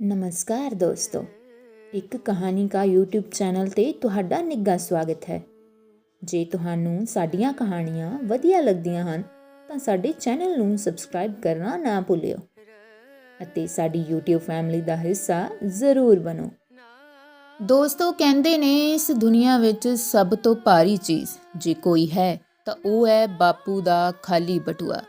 ਨਮਸਕਾਰ ਦੋਸਤੋ। ਇੱਕ ਕਹਾਣੀ ਕਾ YouTube ਚੈਨਲ ਤੇ ਤੁਹਾਡਾ ਨਿੱਘਾ ਸਵਾਗਤ ਹੈ। ਜੇ ਤੁਹਾਨੂੰ ਸਾਡੀਆਂ ਕਹਾਣੀਆਂ ਵਧੀਆ ਲੱਗਦੀਆਂ ਹਨ, ਤਾਂ ਸਾਡੇ ਚੈਨਲ ਨੂੰ ਸਬਸਕ੍ਰਾਈਬ ਕਰਨਾ ਨਾ ਭੁੱਲਿਓ ਅਤੇ ਸਾਡੀ YouTube ਫੈਮਿਲੀ ਦਾ ਹਿੱਸਾ ਜ਼ਰੂਰ ਬਣੋ। ਦੋਸਤੋ, ਕਹਿੰਦੇ ਨੇ, ਇਸ ਦੁਨੀਆ ਵਿੱਚ ਸਭ ਤੋਂ ਭਾਰੀ ਚੀਜ਼ ਜੇ ਕੋਈ ਹੈ, ਤਾਂ ਉਹ ਹੈ ਬਾਪੂ ਦਾ ਖਾਲੀ ਬਟੂਆ,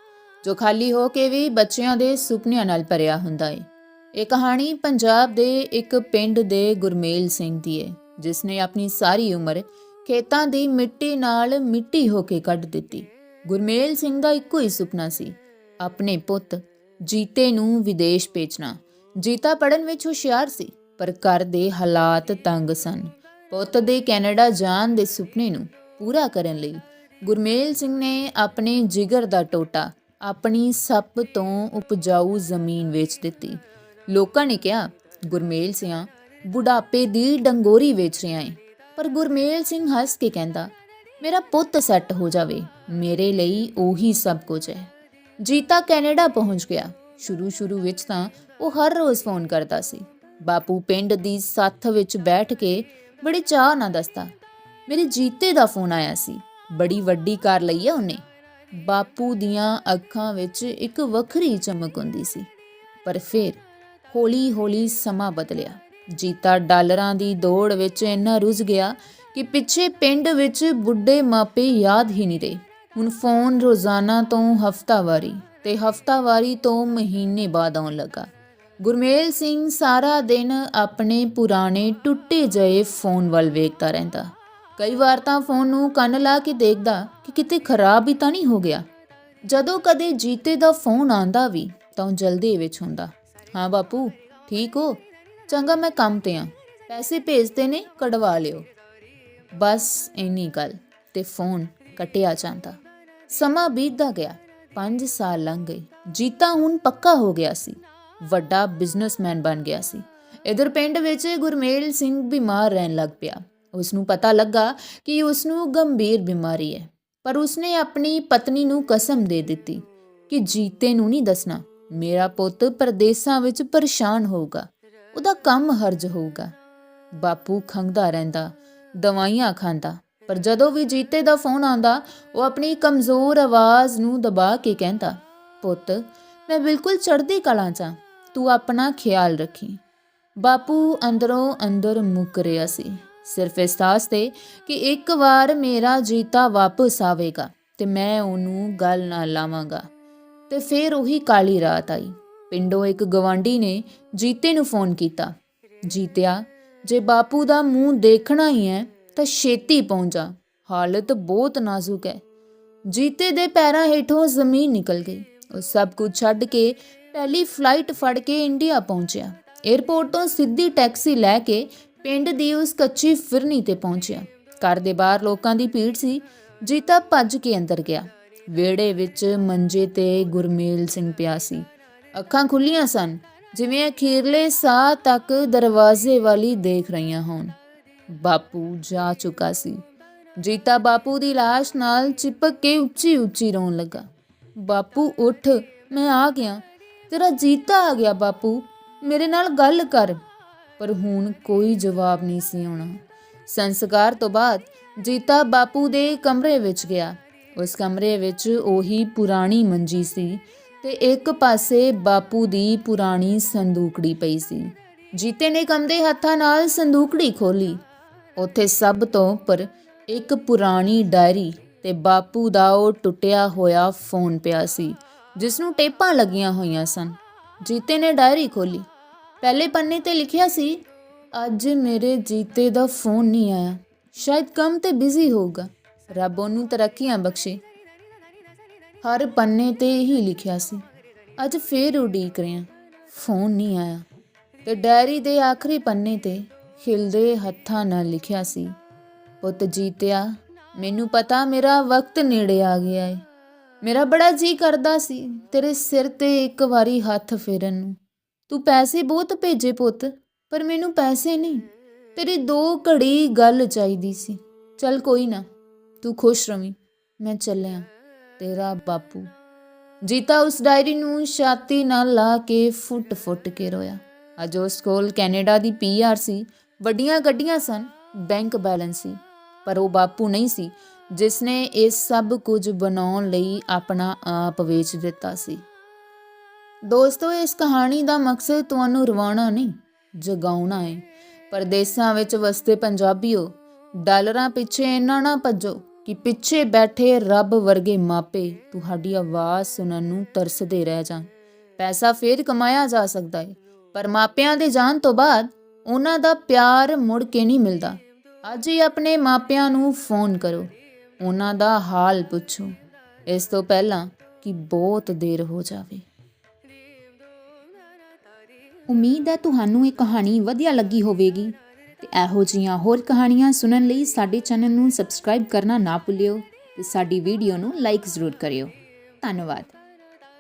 ਜੋ ਖਾਲੀ ਹੋ ਕੇ ਵੀ ਬੱਚਿਆਂ ਦੇ ਸੁਪਨਿਆਂ ਨਾਲ ਭਰਿਆ ਹੁੰਦਾ ਹੈ ਇਹ ਕਹਾਣੀ ਪੰਜਾਬ ਦੇ ਇੱਕ ਪਿੰਡ ਦੇ ਗੁਰਮੇਲ ਸਿੰਘ ਦੀ ਹੈ, ਜਿਸ ਨੇ ਆਪਣੀ ਸਾਰੀ ਉਮਰ ਖੇਤਾਂ ਦੀ ਮਿੱਟੀ ਨਾਲ ਮਿੱਟੀ ਹੋ ਕੇ ਕੱਢ ਦਿੱਤੀ। ਗੁਰਮੇਲ ਸਿੰਘ ਦਾ ਇੱਕੋ ਹੀ ਸੁਪਨਾ ਸੀ, ਆਪਣੇ ਪੁੱਤ ਜੀਤੇ ਨੂੰ ਵਿਦੇਸ਼ ਭੇਜਣਾ। ਜੀਤਾ ਪੜਨ ਵਿੱਚ ਹੁਸ਼ਿਆਰ ਸੀ, ਪਰ ਘਰ ਦੇ ਹਾਲਾਤ ਤੰਗ ਸਨ। ਪੁੱਤ ਦੇ ਕੈਨੇਡਾ ਜਾਣ ਦੇ ਸੁਪਨੇ ਨੂੰ ਪੂਰਾ ਕਰਨ ਲਈ ਗੁਰਮੇਲ ਸਿੰਘ ਨੇ ਆਪਣੇ ਜਿਗਰ ਦਾ ਟੋਟਾ ਆਪਣੀ ਸੱਪ ਤੋਂ ਉਪਜਾਊ ਜ਼ਮੀਨ ਵੇਚ ਦਿੱਤੀ। ਲੋਕਾਂ ਨੇ ਕਿਹਾ, ਗੁਰਮੇਲ ਸਿਆਂ, ਬੁਢਾਪੇ ਦੀ ਡੰਗੋਰੀ ਵੇਚ ਰਿਹਾ ਏ। ਪਰ ਗੁਰਮੇਲ ਸਿੰਘ ਹੱਸ ਕੇ ਕਹਿੰਦਾ, ਮੇਰਾ ਪੁੱਤ ਸੈੱਟ ਹੋ ਜਾਵੇ, ਮੇਰੇ ਲਈ ਉਹੀ ਸਭ ਕੁਝ ਹੈ। ਜੀਤਾ ਕੈਨੇਡਾ ਪਹੁੰਚ ਗਿਆ। ਸ਼ੁਰੂ ਸ਼ੁਰੂ ਵਿੱਚ ਤਾਂ ਉਹ ਹਰ ਰੋਜ਼ ਫੋਨ ਕਰਦਾ ਸੀ। ਬਾਪੂ ਪਿੰਡ ਦੀ ਸੱਥ ਵਿੱਚ ਬੈਠ ਕੇ ਬੜੇ ਚਾਹ ਨਾਲ ਦੱਸਦਾ, ਮੇਰੇ ਜੀਤੇ ਦਾ ਫੋਨ ਆਇਆ ਸੀ, ਬੜੀ ਵੱਡੀ ਕਾਰ ਲਈ ਆ ਉਹਨੇ। ਬਾਪੂ ਦੀਆਂ ਅੱਖਾਂ ਵਿੱਚ ਇੱਕ ਵੱਖਰੀ ਚਮਕ ਹੁੰਦੀ ਸੀ। ਪਰ ਫਿਰ ਹੌਲੀ-ਹੌਲੀ ਸਮਾਂ ਬਦਲਿਆ। ਜੀਤਾ ਡਾਲਰਾਂ ਦੀ ਦੌੜ ਵਿੱਚ ਇੰਨਾ ਰੁੱਝ ਗਿਆ ਕਿ ਪਿੱਛੇ ਪਿੰਡ ਵਿੱਚ ਬੁੱਢੇ ਮਾਪੇ ਯਾਦ ਹੀ ਨਹੀਂ ਰਹੇ। ਹੁਣ ਫੋਨ ਰੋਜ਼ਾਨਾ ਤੋਂ ਹਫਤਾਵਾਰੀ ਤੇ ਹਫਤਾਵਾਰੀ ਤੋਂ ਮਹੀਨੇ ਬਾਅਦ ਆਉਣ ਲੱਗਾ। ਗੁਰਮੇਲ ਸਿੰਘ ਸਾਰਾ ਦਿਨ ਆਪਣੇ ਪੁਰਾਣੇ ਟੁੱਟੇ ਜਏ ਫੋਨ ਵੱਲ ਵੇਖਦਾ ਰਹਿੰਦਾ। ਕਈ ਵਾਰ ਤਾਂ ਫੋਨ ਨੂੰ ਕੰਨ ਲਾ ਕੇ ਦੇਖਦਾ ਕਿ ਕਿਤੇ ਖਰਾਬ ਹੀ ਤਾਂ ਨਹੀਂ ਹੋ ਗਿਆ। ਜਦੋਂ ਕਦੇ ਜੀਤੇ ਦਾ ਫੋਨ ਆਂਦਾ ਵੀ ਤਾਂ ਉਹ ਜਲਦੀ ਵਿੱਚ ਹੁੰਦਾ। ਹਾਂ ਬਾਪੂ, ਠੀਕ ਹੋ। ਚੰਗਾ ਮੈਂ ਕੰਮ ਤੇ ਆ। ਪੈਸੇ ਭੇਜਦੇ ਨੇ, ਕਢਵਾ ਲਿਓ। ਬਸ ਇੰਨੀ ਗੱਲ ਤੇ ਫੋਨ ਕਟਿਆ ਜਾਂਦਾ। ਸਮਾਂ ਬੀਤਦਾ ਗਿਆ 5 ਸਾਲ ਲੰਘ ਗਏ। ਜੀਤਾ ਹੁਣ ਪੱਕਾ ਹੋ ਗਿਆ ਸੀ। ਵੱਡਾ ਬਿਜ਼ਨਸਮੈਨ ਬਣ ਗਿਆ ਸੀ। ਇਧਰ ਪਿੰਡ ਵਿੱਚ ਗੁਰਮੇਲ ਸਿੰਘ ਬਿਮਾਰ ਰਹਿਣ ਲੱਗ ਪਿਆ। ਉਸ ਨੂੰ ਪਤਾ ਲੱਗਾ ਕਿ ਉਸ ਨੂੰ ਗੰਭੀਰ ਬਿਮਾਰੀ ਹੈ। ਪਰ ਉਸਨੇ ਆਪਣੀ ਪਤਨੀ ਨੂੰ ਕਸਮ ਦੇ ਦਿੱਤੀ ਕਿ ਜੀਤੇ ਨੂੰ ਨਹੀਂ ਦੱਸਣਾ। ਮੇਰਾ ਪੁੱਤ ਪਰਦੇਸਾਂ ਵਿੱਚ ਪਰੇਸ਼ਾਨ ਹੋਊਗਾ, ਉਹਦਾ ਕੰਮ ਹਰਜ ਹੋਊਗਾ। ਬਾਪੂ ਖੰਗਦਾ ਰਹਿੰਦਾ, ਦਵਾਈਆਂ ਖਾਂਦਾ, ਪਰ ਜਦੋਂ ਵੀ ਜੀਤੇ ਦਾ ਫੋਨ ਆਉਂਦਾ, ਉਹ ਆਪਣੀ ਕਮਜ਼ੋਰ ਆਵਾਜ਼ ਨੂੰ ਦਬਾ ਕੇ ਕਹਿੰਦਾ, ਪੁੱਤ, ਮੈਂ ਬਿਲਕੁਲ ਚੜ੍ਹਦੀ ਕਲਾ 'ਚ ਆਂ। ਤੂੰ ਆਪਣਾ ਖਿਆਲ ਰੱਖੀ। ਬਾਪੂ ਅੰਦਰੋਂ ਅੰਦਰ ਮੁੱਕ ਰਿਹਾ ਸੀ। ਸਿਰਫ ਇਸ ਤਾਸ ਤੇ ਕਿ ਇੱਕ ਵਾਰ ਮੇਰਾ ਜੀਤਾ ਵਾਪਸ ਆਵੇਗਾ ਤੇ ਮੈਂ ਉਹਨੂੰ ਗੱਲ ਨਾ ਲਾਵਾਂਗਾ। ਤੇ ਫਿਰ ਉਹੀ ਕਾਲੀ ਰਾਤ ਆਈ। ਪਿੰਡੋਂ ਇੱਕ ਗਵਾਂਢੀ ਨੇ ਜੀਤੇ ਨੂੰ ਫੋਨ ਕੀਤਾ। ਜੀਤਿਆ, ਜੇ ਬਾਪੂ ਦਾ ਮੂੰਹ ਦੇਖਣਾ ਹੀ ਹੈ ਤਾਂ ਛੇਤੀ ਪਹੁੰਚਾ ਹਾਲਤ ਬਹੁਤ ਨਾਜ਼ੁਕ ਹੈ ਜੀਤੇ ਦੇ ਪੈਰਾਂ ਹੇਠੋਂ ਜ਼ਮੀਨ ਨਿਕਲ ਗਈ। ਉਹ ਸਭ ਕੁਝ ਛੱਡ ਕੇ ਪਹਿਲੀ ਫਲਾਈਟ ਫੜ ਕੇ ਇੰਡੀਆ ਪਹੁੰਚਿਆ। 에ਅਰਪੋਰਟ ਤੋਂ ਸਿੱਧੀ ਟੈਕਸੀ ਲੈ ਕੇ ਪਿੰਡ ਦੀ ਉਸ ਕੱਚੀ ਫਿਰਨੀ ਤੇ ਪਹੁੰਚਿਆ। ਘਰ ਦੇ ਬਾਹਰ ਲੋਕਾਂ ਦੀ ਭੀੜ ਸੀ। ਜੀਤਾ ਭੱਜ ਕੇ ਅੰਦਰ ਗਿਆ। ਵਿਹੜੇ ਵਿੱਚ ਮੰਜੇ ਤੇ ਗੁਰਮੇਲ ਸਿੰਘ ਪਿਆ ਸੀ। ਅੱਖਾਂ ਖੁੱਲੀਆਂ ਸਨ, ਜਿਵੇਂ ਅਖੀਰਲੇ ਸਾਹ ਤੱਕ ਦਰਵਾਜ਼ੇ ਵਾਲੀ ਦੇਖ ਰਹੀਆਂ ਹੋਣ। ਬਾਪੂ ਜਾ ਚੁੱਕਾ ਸੀ। ਜੀਤਾ ਬਾਪੂ ਦੀ ਲਾਸ਼ ਨਾਲ ਚਿਪਕ ਕੇ ਉੱਚੀ ਉੱਚੀ ਰੋਣ ਲੱਗਾ। ਬਾਪੂ ਉੱਠ, ਮੈਂ ਆ ਗਿਆ। ਤੇਰਾ ਜੀਤਾ ਆ ਗਿਆ ਬਾਪੂ, ਮੇਰੇ ਨਾਲ ਗੱਲ ਕਰ। ਪਰ ਹੁਣ ਕੋਈ ਜਵਾਬ ਨਹੀਂ ਸੀ ਆਉਣਾ। ਸੰਸਕਾਰ ਤੋਂ ਬਾਅਦ ਜੀਤਾ ਬਾਪੂ ਦੇ ਕਮਰੇ ਵਿੱਚ ਗਿਆ। ਉਸ ਕਮਰੇ ਵਿੱਚ ਉਹੀ ਪੁਰਾਣੀ ਮੰਜੀ ਸੀ ਤੇ ਇੱਕ ਪਾਸੇ ਬਾਪੂ ਦੀ ਪੁਰਾਣੀ ਸੰਦੂਕੜੀ ਪਈ ਸੀ। ਜੀਤੇ ਨੇ ਕੰਦੇ ਹੱਥਾਂ ਨਾਲ ਸੰਦੂਕੜੀ ਖੋਲੀ ਉੱਥੇ ਸਭ ਤੋਂ ਉੱਪਰ ਇੱਕ ਪੁਰਾਣੀ ਡਾਇਰੀ ਤੇ ਬਾਪੂ ਦਾ ਉਹ ਟੁੱਟਿਆ ਹੋਇਆ ਫੋਨ ਪਿਆ ਸੀ, ਜਿਸ ਨੂੰ ਟੇਪਾਂ ਲੱਗੀਆਂ ਹੋਈਆਂ ਸਨ। ਜੀਤੇ ਨੇ ਡਾਇਰੀ ਖੋਲੀ ਪਹਿਲੇ ਪੰਨੇ ਤੇ ਲਿਖਿਆ ਸੀ, ਅੱਜ ਮੇਰੇ ਜੀਤੇ ਦਾ ਫੋਨ ਨਹੀਂ ਆਇਆ। ਸ਼ਾਇਦ ਕੰਮ ਤੇ ਬਿਜ਼ੀ ਹੋਊਗਾ। ਰੱਬ ਉਹਨੂੰ ਤਰੱਕੀਆਂ ਬਖਸ਼ੇ। ਹਰ ਪੰਨੇ ਤੇ ਇਹੀ ਲਿਖਿਆ ਸੀ। ਅੱਜ ਫੇਰ ਉਡੀਕ ਰਿਆਂ ਫੋਨ ਨਹੀਂ ਆਇਆ। ਤੇ ਡਾਇਰੀ ਦੇ ਆਖਰੀ ਪੰਨੇ ਤੇ ਖਿਲਦੇ ਹੱਥਾਂ ਨਾਲ ਲਿਖਿਆ ਸੀ, ਪੁੱਤ ਜੀਤਿਆ, ਮੈਨੂੰ ਪਤਾ ਮੇਰਾ ਵਕਤ ਨੇੜੇ ਆ ਗਿਆ ਏ। ਮੇਰਾ ਬੜਾ ਜੀ ਕਰਦਾ ਸੀ ਤੇਰੇ ਸਿਰ ਤੇ ਇੱਕ ਵਾਰੀ ਹੱਥ ਫੇਰਨ ਨੂੰ। ਤੂੰ ਪੈਸੇ ਬਹੁਤ ਭੇਜੇ ਪੁੱਤ, ਪਰ ਮੈਨੂੰ ਪੈਸੇ ਨਹੀਂ। ਤੇਰੀ ਦੋ ਘੜੀ ਗੱਲ ਚਾਹੀਦੀ ਸੀ। ਚੱਲ ਕੋਈ ਨਾ। ਤੂੰ ਖੁਸ਼ ਰਵੀਂ, ਮੈਂ ਚੱਲਿਆ ਤੇਰਾ ਬਾਪੂ। ਜੀਤਾ ਉਸ ਡਾਇਰੀ ਨੂੰ ਛਾਤੀ ਨਾਲ ਲਾ ਕੇ ਫੁੱਟ-ਫੁੱਟ ਕੇ ਰੋਇਆ। ਅੱਜ ਉਸ ਕੋਲ ਕੈਨੇਡਾ ਦੀ ਪੀਆਰ ਸੀ, ਵੱਡੀਆਂ ਗੱਡੀਆਂ ਸਨ, ਬੈਂਕ ਬੈਲੈਂਸ ਸੀ, ਪਰ ਉਹ ਬਾਪੂ ਨਹੀਂ ਸੀ ਜਿਸ ਨੇ ਇਹ ਸਭ ਕੁਝ ਬਣਾਉਣ ਲਈ ਆਪਣਾ ਆਪ ਵੇਚ ਦਿੱਤਾ ਸੀ। ਦੋਸਤੋ, ਇਸ ਕਹਾਣੀ ਦਾ ਮਕਸਦ ਤੁਹਾਨੂੰ ਰਵਾਉਣਾ ਨਹੀਂ, ਜਗਾਉਣਾ ਹੈ ਪਰਦੇਸਾਂ ਵਿੱਚ ਵਸਦੇ ਪੰਜਾਬੀਓ, ਡਾਲਰਾਂ ਪਿੱਛੇ ਇਹਨਾਂ ਨਾ ਭੱਜੋ। ਕਿ ਪਿੱਛੇ ਬੈਠੇ ਰੱਬ ਵਰਗੇ ਮਾਪੇ ਤੁਹਾਡੀ ਆਵਾਜ਼ ਸੁਣਨ ਨੂੰ ਤਰਸਦੇ ਰਹਿ ਜਾਣ। ਪੈਸਾ ਫੇਰ ਕਮਾਇਆ ਜਾ ਸਕਦਾ ਹੈ ਪਰ ਮਾਪਿਆਂ ਦੇ ਜਾਣ ਤੋਂ ਬਾਅਦ ਉਹਨਾਂ ਦਾ ਪਿਆਰ ਮੁੜ ਕੇ ਨਹੀਂ ਮਿਲਦਾ। ਅੱਜ ਹੀ ਆਪਣੇ ਮਾਪਿਆਂ ਨੂੰ ਫੋਨ ਕਰੋ, ਉਹਨਾਂ ਦਾ ਹਾਲ ਪੁੱਛੋ, ਇਸ ਤੋਂ ਪਹਿਲਾਂ ਕਿ ਬਹੁਤ ਦੇਰ ਹੋ ਜਾਵੇ। ਉਮੀਦ ਹੈ ਤੁਹਾਨੂੰ ਇਹ ਕਹਾਣੀ ਵਧੀਆ ਲੱਗੀ ਹੋਵੇਗੀ। ਤੇ ਇਹੋ ਜਿਹੀਆਂ ਹੋਰ ਕਹਾਣੀਆਂ ਸੁਣਨ ਲਈ ਸਾਡੇ ਚੈਨਲ ਨੂੰ ਸਬਸਕ੍ਰਾਈਬ ਕਰਨਾ ਨਾ ਭੁੱਲਿਓ ਤੇ ਸਾਡੀ ਵੀਡੀਓ ਨੂੰ ਲਾਈਕ ਜ਼ਰੂਰ ਕਰਿਓ। ਧੰਨਵਾਦ।